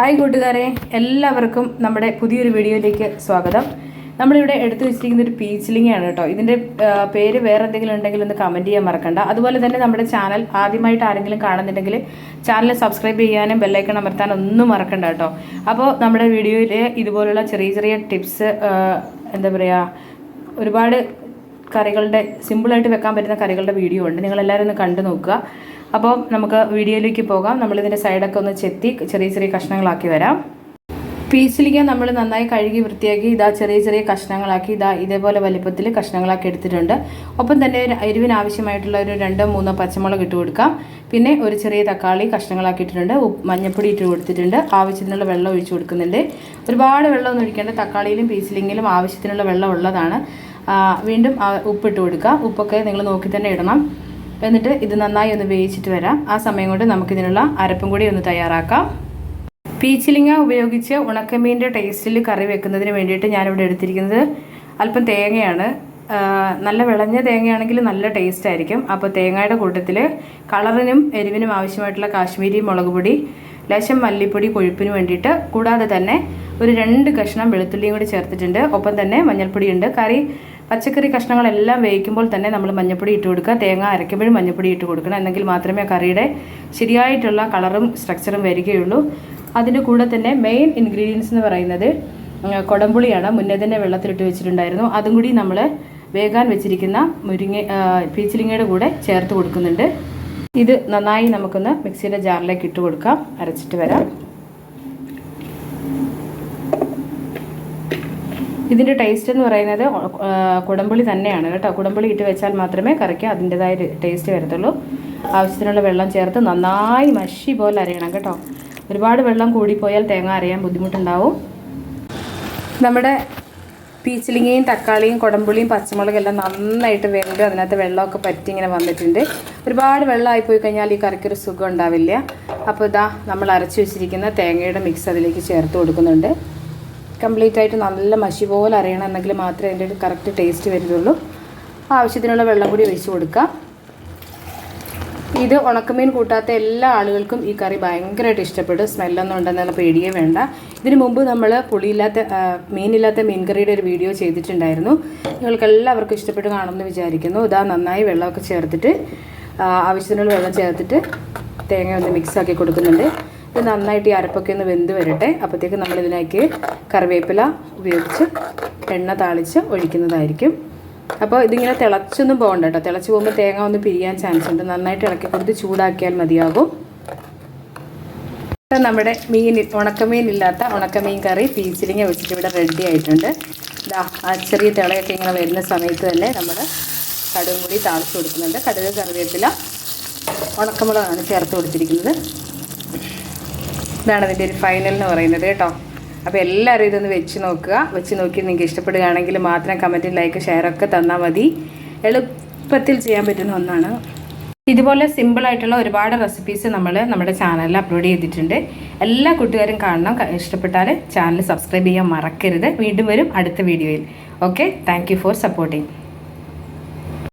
Hi കൂട്ടുകാരെ എല്ലാവർക്കും നമ്മുടെ പുതിയൊരു വീഡിയോയിലേക്ക് സ്വാഗതം. നമ്മളിവിടെ എടുത്തു വെച്ചിരിക്കുന്ന ഒരു പീച്ചിലിങ്ങയാണ് കേട്ടോ. ഇതിന്റെ പേര് വേറെ എന്തെങ്കിലും ഉണ്ടെങ്കിൽ ഒന്ന് കമന്റ് ചെയ്യാൻ മറക്കണ്ട. അതുപോലെ തന്നെ നമ്മുടെ ചാനൽ ആദ്യമായിട്ട് ആരെങ്കിലും കാണുന്നുണ്ടെങ്കിൽ ചാനൽ സബ്സ്ക്രൈബ് ചെയ്യാനും ബെല്ലൈക്കൺ അമർത്താനും ഒന്നും മറക്കണ്ട കേട്ടോ. അപ്പോൾ നമ്മുടെ വീഡിയോയിൽ ഇതുപോലുള്ള ചെറിയ ചെറിയ ടിപ്സ് എന്താ പറയുക ഒരുപാട് കറികളുടെ സിമ്പിളായിട്ട് വെക്കാൻ പറ്റുന്ന കറികളുടെ വീഡിയോ ഉണ്ട്. നിങ്ങളെല്ലാവരും ഒന്ന് കണ്ടു നോക്കുക. അപ്പോൾ നമുക്ക് വീഡിയോയിലേക്ക് പോകാം. നമ്മളിതിന്റെ സൈഡൊക്കെ ഒന്ന് ചെത്തി ചെറിയ ചെറിയ കഷ്ണങ്ങളാക്കി വരാം. പീച്ചിലിക്ക നമ്മൾ നന്നായി കഴുകി വൃത്തിയാക്കി ഇതാ ചെറിയ ചെറിയ കഷ്ണങ്ങളാക്കി ഇതാ ഇതേപോലെ വലിപ്പത്തിൽ കഷ്ണങ്ങളാക്കി എടുത്തിട്ടുണ്ട്. ഒപ്പം തന്നെ എരിവിന് ആവശ്യമായിട്ടുള്ള ഒരു രണ്ടോ മൂന്നോ പച്ചമുളക് ഇട്ട് കൊടുക്കാം. പിന്നെ ഒരു ചെറിയ തക്കാളി കഷ്ണങ്ങളാക്കിയിട്ടുണ്ട് ഉപ്പ് മഞ്ഞപ്പൊടി ഇട്ട് കൊടുത്തിട്ടുണ്ട്. ആവശ്യത്തിനുള്ള വെള്ളം ഒഴിച്ചു കൊടുക്കുന്നുണ്ട്. ഒരുപാട് വെള്ളമൊന്നും ഒഴിക്കേണ്ട തക്കാളിയിലും പീസിലിങ്ങിലും ആവശ്യത്തിനുള്ള വെള്ളം ഉള്ളതാണ്. വീണ്ടും ഉപ്പിട്ട് കൊടുക്കുക ഉപ്പൊക്കെ നിങ്ങൾ നോക്കി തന്നെ ഇടണം. എന്നിട്ട് ഇത് നന്നായി ഒന്ന് വേവിച്ചിട്ട് വരാം. ആ സമയം കൊണ്ട് നമുക്കിതിനുള്ള അരപ്പും കൂടി ഒന്ന് തയ്യാറാക്കാം. പീച്ചിലിങ്ങ ഉപയോഗിച്ച് ഉണക്കമീന്റെ ടേസ്റ്റിൽ കറി വെക്കുന്നതിന് വേണ്ടിയിട്ട് ഞാനിവിടെ എടുത്തിരിക്കുന്നത് അല്പം തേങ്ങയാണ്. നല്ല വിളഞ്ഞ തേങ്ങയാണെങ്കിൽ നല്ല ടേസ്റ്റ് ആയിരിക്കും. അപ്പോൾ തേങ്ങയുടെ കൂട്ടത്തിൽ കളറിനും എരിവിനും ആവശ്യമായിട്ടുള്ള കാശ്മീരി മുളക് പൊടി ലേശം മല്ലിപ്പൊടി കൊഴുപ്പിന് വേണ്ടിയിട്ട് കൂടാതെ തന്നെ ഒരു രണ്ട് കഷ്ണം വെളുത്തുള്ളിയും കൂടി ചേർത്തിട്ടുണ്ട്. ഒപ്പം തന്നെ മഞ്ഞൾപ്പൊടിയുണ്ട്. കറി പച്ചക്കറി കഷ്ണങ്ങളെല്ലാം വേവിക്കുമ്പോൾ തന്നെ നമ്മൾ മഞ്ഞപ്പൊടി ഇട്ട് കൊടുക്കുക. തേങ്ങ അരയ്ക്കുമ്പോഴും മഞ്ഞപ്പൊടി ഇട്ട് കൊടുക്കണം. എന്നെങ്കിൽ മാത്രമേ കറിയുടെ ശരിയായിട്ടുള്ള കളറും സ്ട്രക്ചറും വരികയുള്ളൂ. അതിന്റെ കൂടെ തന്നെ മെയിൻ ഇൻഗ്രീഡിയൻസ് എന്ന് പറയുന്നത് കുടംപുളിയാണ്. മുന്നേ തന്നെ വെള്ളത്തിലിട്ട് വെച്ചിട്ടുണ്ടായിരുന്നു. അതും കൂടി നമ്മൾ വേകാൻ വെച്ചിരിക്കുന്ന മുരിങ്ങ പീച്ചിലിങ്ങയുടെ കൂടെ ചേർത്ത് കൊടുക്കുന്നുണ്ട്. ഇത് നന്നായി നമുക്കൊന്ന് മിക്സിയുടെ ജാറിലേക്ക് ഇട്ട് കൊടുക്കാം. അരച്ചിട്ട് വരാം. ഇതിന്റെ ടേസ്റ്റ് എന്ന് പറയുന്നത് കുടംപുളി തന്നെയാണ് കേട്ടോ. കുടംപുളി ഇട്ട് വെച്ചാൽ മാത്രമേ കറിക്ക് അതിന്റെതായ ടേസ്റ്റ് വരത്തുള്ളൂ. ആവശ്യത്തിനുള്ള വെള്ളം ചേർത്ത് നന്നായി മഷി പോലെ അരയണം കേട്ടോ. ഒരുപാട് വെള്ളം കൂടിപ്പോയാൽ തേങ്ങ അരയാൻ ബുദ്ധിമുട്ടുണ്ടാവും. നമ്മുടെ പീച്ചിലിങ്ങയും തക്കാളിയും കുടമ്പുളിയും പച്ചമുളകും എല്ലാം നന്നായിട്ട് വെന്ത് അതിനകത്ത് വെള്ളമൊക്കെ പറ്റി ഇങ്ങനെ വന്നിട്ടുണ്ട്. ഒരുപാട് വെള്ളമായി പോയി കഴിഞ്ഞാൽ ഈ കറിക്കൊരു സുഖം ഉണ്ടാവില്ല. അപ്പോൾ ഇതാ നമ്മൾ അരച്ചു വെച്ചിരിക്കുന്ന തേങ്ങയുടെ മിക്സ് അതിലേക്ക് ചേർത്ത് കൊടുക്കുന്നുണ്ട്. കംപ്ലീറ്റ് ആയിട്ട് നല്ല മഷി പോലെ അറിയണം എന്നെങ്കിൽ മാത്രമേ അതിന്റെ ഒരു കറക്റ്റ് ടേസ്റ്റ് വരുന്നുള്ളൂ. ആവശ്യത്തിനുള്ള വെള്ളം കൂടി ഒഴിച്ച് കൊടുക്കുക ഇത് ഉണക്കമീൻ കൂട്ടാത്ത എല്ലാ ആളുകൾക്കും ഈ കറി ഭയങ്കരമായിട്ട് ഇഷ്ടപ്പെടും. സ്മെല്ലൊന്നും ഉണ്ടെന്നുള്ള പേടിയേ വേണ്ട. ഇതിനു മുമ്പ് നമ്മൾ പുളിയില്ലാത്ത മീനില്ലാത്ത മീൻകറിയുടെ ഒരു വീഡിയോ ചെയ്തിട്ടുണ്ടായിരുന്നു. നിങ്ങൾക്ക് എല്ലാവർക്കും ഇഷ്ടപ്പെട്ട് കാണുമെന്ന് വിചാരിക്കുന്നു. ഇതാ നന്നായി വെള്ളമൊക്കെ ചേർത്തിട്ട് ആവശ്യത്തിനുള്ള വെള്ളം ചേർത്തിട്ട് തേങ്ങ ഒന്ന് മിക്സ് ആക്കി കൊടുക്കുന്നുണ്ട്. ഇത് നന്നായിട്ട് ഈ അരപ്പൊക്കെ ഒന്ന് വെന്ത് വരട്ടെ. അപ്പോഴത്തേക്ക് നമ്മൾ ഇതിലേക്ക് കറിവേപ്പില ഉപയോഗിച്ച് എണ്ണ താളിച്ച് ഒഴിക്കുന്നതായിരിക്കും. അപ്പോൾ ഇതിങ്ങനെ തിളച്ചൊന്നും പോകണ്ട കേട്ടോ. തിളച്ച് പോകുമ്പോൾ തേങ്ങ ഒന്ന് പിരിയാൻ ചാൻസ് ഉണ്ട്. നന്നായിട്ട് ഇളക്കി കൊടുത്ത് ചൂടാക്കിയാൽ മതിയാകും. നമ്മുടെ മീൻ ഉണക്കമീൻ ഇല്ലാത്ത ഉണക്കമീൻ കറി പീച്ചിലിങ്ങ വെച്ചിട്ട് ഇവിടെ റെഡി ആയിട്ടുണ്ട്. ഇതാ ആ ചെറിയ തിളയൊക്കെ ഇങ്ങനെ വരുന്ന സമയത്ത് തന്നെ നമ്മൾ കടുകും കൂടി താളിച്ച് കൊടുക്കുന്നുണ്ട്. കടുക് കറിവേപ്പില ഉണക്കമുളകാണ് ചേർത്ത് കൊടുത്തിരിക്കുന്നത്. ഇതാണ് അതിന്റെ ഒരു ഫൈനൽ എന്ന് പറയുന്നത് കേട്ടോ. അപ്പോൾ എല്ലാവരും ഇതൊന്ന് വെച്ച് നോക്കുക. വെച്ച് നോക്കി നിങ്ങൾക്ക് ഇഷ്ടപ്പെടുകയാണെങ്കിൽ മാത്രം കമന്റും ലൈക്ക് ഷെയറൊക്കെ തന്നാൽ മതി. എളുപ്പത്തിൽ ചെയ്യാൻ പറ്റുന്ന ഒന്നാണ്. ഇതുപോലെ സിമ്പിളായിട്ടുള്ള ഒരുപാട് റെസിപ്പീസ് നമ്മൾ നമ്മുടെ ചാനലിൽ അപ്ലോഡ് ചെയ്തിട്ടുണ്ട്. എല്ലാ കൂട്ടുകാരും കാണണം. ഇഷ്ടപ്പെട്ടാൽ ചാനൽ സബ്സ്ക്രൈബ് ചെയ്യാൻ മറക്കരുത്. വീണ്ടും വരും അടുത്ത വീഡിയോയിൽ ഓക്കെ താങ്ക് ഫോർ സപ്പോർട്ടിങ്